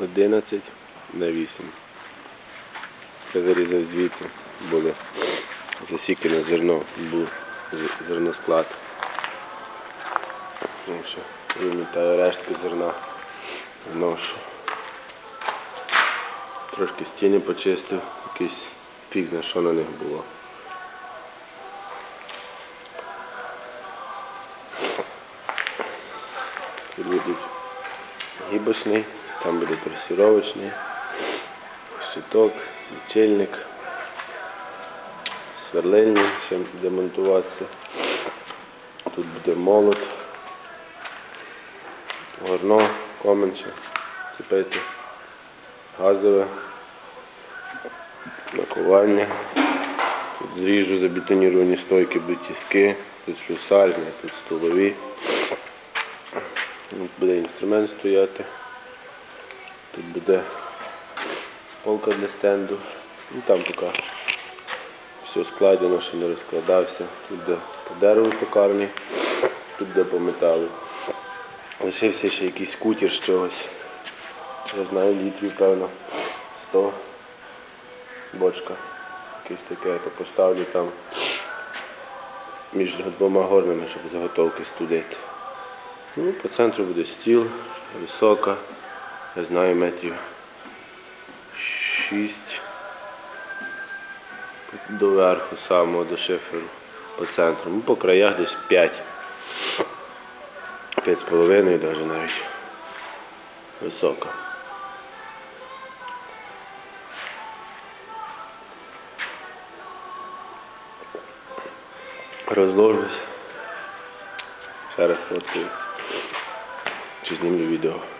11 на 8. Це вирізав звідси, було засікане зерно, був зерносклад. Ну вимітаю рештки зерна, вношу. Трошки стіни почистив, якийсь фіг на що на них було. Тут будуть гібочний, там буде пресіровочний, щиток, лічильник, сверлильні, чим буде монтуватися. Тут буде молот, горно, коменче, цепити, газове, накування. Тут зріжу забетоніровані стойки, тіски, тут слюсарня, тут столові. Тут буде інструмент стояти. Тут буде полка для стенду. Ну там поки все складено, ще не розкладався. Тут де по дереву токарні, тут де по металу. Лишився ще якийсь кутір з чогось. Я знаю, літрів, певно. 100 бочка. Якесь таке, я то поставлю там між двома горнами, щоб заготовки студити. Ну, по центру буде стіл, висока, я знаю, метрів 6 до верху самого до шиферу по центру. Ну, по краях десь 5. 5 з половиною навіть навіть. Висока. Розложусь. Ще раз фоткаю. Чи знімлю відео.